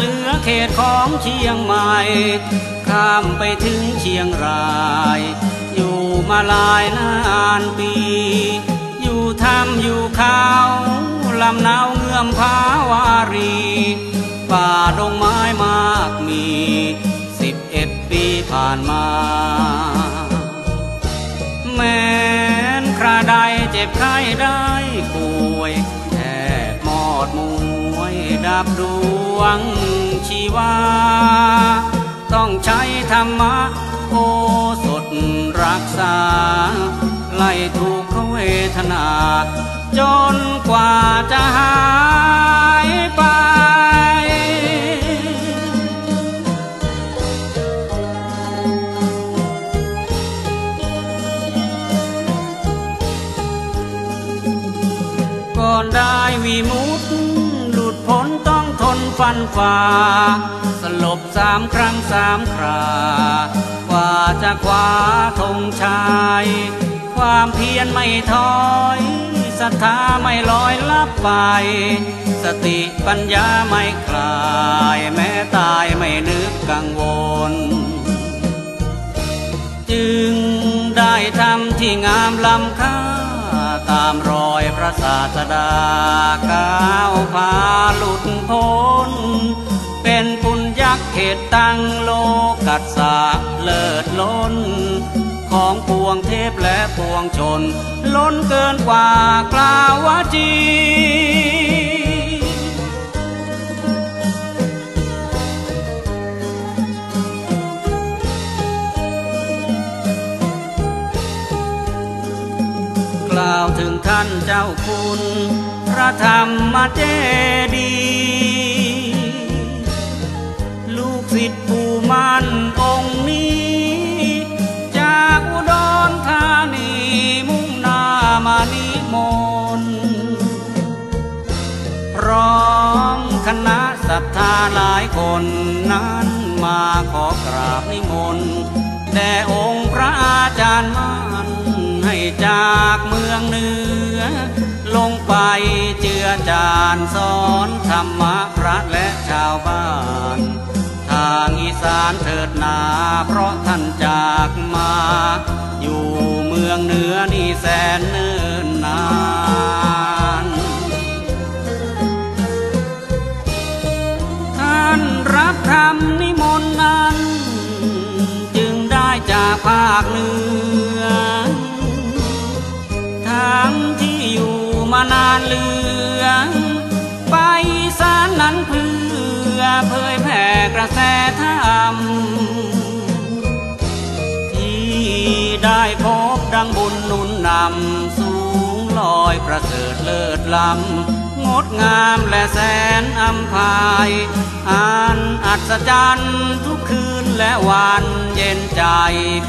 เหลือเขตของเชียงใหม่ ข้ามไปถึงเชียงราย อยู่มาหลายนานปี อยู่ทำอยู่เขาลำนาวเงื่อมพาวารี ป่าดงไม้มากมีสิบเอ็ดปีผ่านมา แม้นคราใดเจ็บไข้ได้ป่วยแทบหมอดมวยดับดวง ชีวา ต้องใช้ธรรมะโอสดรักษา ไล่ถูกเขาเวทนา จนกว่าจะหา ฟันฝ่า สลบสามครั้งสามครา กว่าจะคว้าธงชัยความเพียรไม่ถอยศรัทธาไม่ลอยลับไป สติปัญญาไม่คลาย แม้ตายไม่นึกกังวล จึงได้ทำที่งามล้ำค่า ตามรอยพระศาสดาก้าวพาหลุดพ้น เป็นปุญยักษ์เขตตั้งโลกัสสะเลิศล้น ของปวงเทพและปวงชน ล้นเกินกว่ากล่าววาจี เจ้าคุณ พระธรรมเจดี ลูกศิษย์ผู้มันองค์นี้ จากอุดรธานีมุ่งหน้ามานิมนต์พร้อมคณะศรัทธาหลายคนนั้นมาขอกราบนิมนต์แด่องค์พระอาจารย์มั่นให้จากเมืองเหนือ ลงไปเจือจานสอนธรรมะพระและชาวบ้าน ทางอีสานเถิดนาเพราะท่านจากมา อยู่เมืองเหนือนี่แสนเนิ่นานานเหลือ ไปสารนั้นเพื่อเผยแผ่กระแสธรรม ที่ได้พบดังบุญนุนนำสูงลอยประเสริฐเลิศล้ำงดงามและแสนอัมพายอ่านอัศจรรย์ทุกคืนและวันเย็นใจ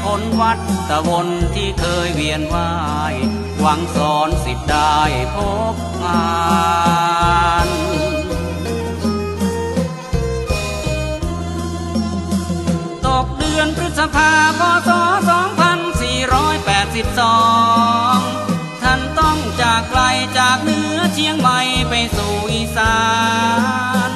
พ้นวัดตะวนที่เคยเวียนว่าย หวังสอนสิทธิ์ได้พบงานตกเดือนพฤษภาพศ2482 ท่านต้องจากไกลจากเหนือเชียงใหม่ไปสู่อีสาน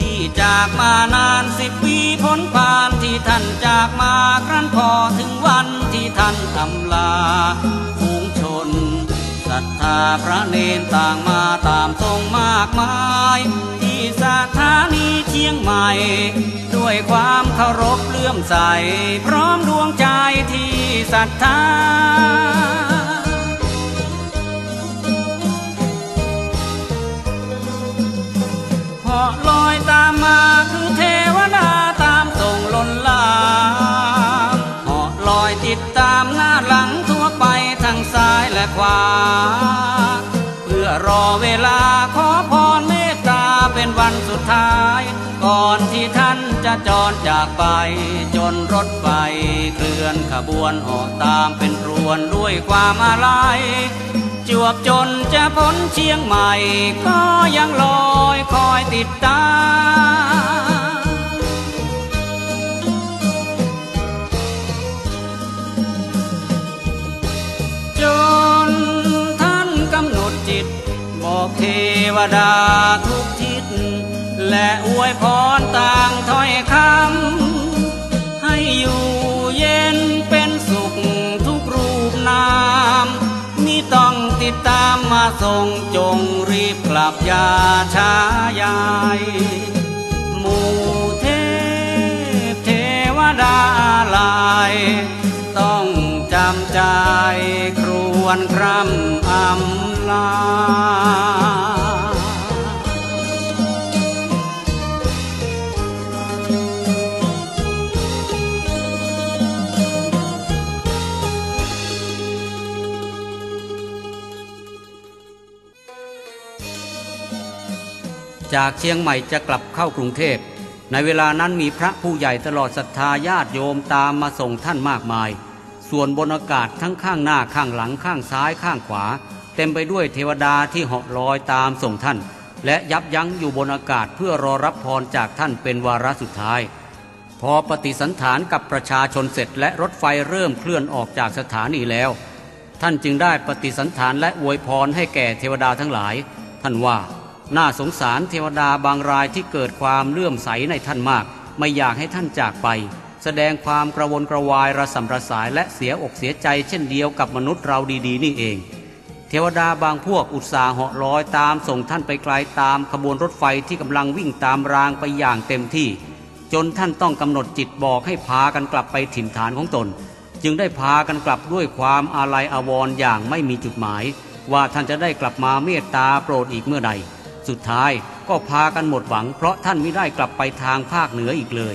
ที่จากมานานสิบปีพ้นผ่านที่ท่านจากมาครั้นพอถึงวันที่ท่านทำลา รัทธาพระเนนต่างมาตามทรงมากมาย ที่สถานีเชียงใหม่ ด้วยความเคารพเลื่อมใส พร้อมดวงใจที่ศรัทธาากไปจนรถไฟเคลื่อนขบวนเหาะตามเป็นรวนด้วยความอาลัยจวบจนจะพ้นเชียงใหม่ ก็ยังลอยคอยติดตามจนท่านกำหนดจิต บอกเทวดาทุก และอวยพรต่างถ้อยคำให้อยู่เย็นเป็นสุขทุกรูปนามมิต้องติดตามมาส่งจงรีบกลับยาช้ายายหมู่เทพเทวดาลาย ต้องจำใจครวนคร่ำอำลา จากเชียงใหม่จะกลับเข้ากรุงเทพ ในเวลานั้นมีพระผู้ใหญ่ตลอดศรัทธาญาติโยมตามมาส่งท่านมากมาย ส่วนบนอากาศทั้งข้างหน้าข้างหลังข้างซ้ายข้างขวา เต็มไปด้วยเทวดาที่เหาะลอยตามส่งท่าน และยับยั้งอยู่บนอากาศเพื่อรอรับพรจากท่านเป็นวาระสุดท้าย พอปฏิสันฐานกับประชาชนเสร็จและรถไฟเริ่มเคลื่อนออกจากสถานีแล้ว ท่านจึงได้ปฏิสันฐานและอวยพรให้แก่เทวดาทั้งหลาย ท่านว่า น่าสงสารเทวดาบางรายที่เกิดความเลื่อมใสในท่านมาก ไม่อยากให้ท่านจากไป แสดงความกระวนกระวายระสำระสายและเสียอกเสียใจเช่นเดียวกับมนุษย์เราดีๆ นี่เอง เทวดาบางพวกอุตส่าห์เหาะลอยตามส่งท่านไปไกลตามขบวนรถไฟที่กำลังวิ่งตามรางไปอย่างเต็มที่ จนท่านต้องกำหนดจิตบอกให้พากันกลับไปถิ่นฐานของตน จึงได้พากันกลับด้วยความอาลัยอาวรณ์อย่างไม่มีจุดหมาย ว่าท่านจะได้กลับมาเมตตาโปรดอีกเมื่อใด สุดท้ายก็พากันหมดหวัง เพราะท่านไม่ได้กลับไปทางภาคเหนืออีกเลย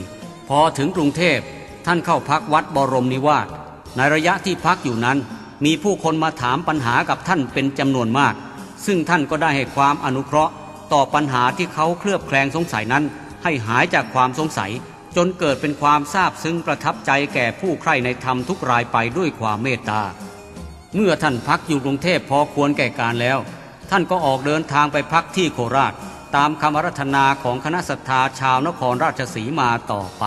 พอถึงกรุงเทพท่านเข้าพักวัดบรมนิวาสในระยะที่พักอยู่นั้น มีผู้คนมาถามปัญหากับท่านเป็นจำนวนมาก ซึ่งท่านก็ได้ให้ความอนุเคราะห์ ต่อปัญหาที่เขาเคลือบแคลงสงสัยนั้น ให้หายจากความสงสัย จนเกิดเป็นความซาบซึ้งประทับใจแก่ผู้ใคร่ในธรรมทุกรายไปด้วยความเมตตาเมื่อท่านพักอยู่กรุงเทพพอควรแก่การแล้ว ท่านก็ออกเดินทางไปพักที่โคราช ตามคำรัตนาของคณะศรัทธาชาวนครราชสีมาต่อไป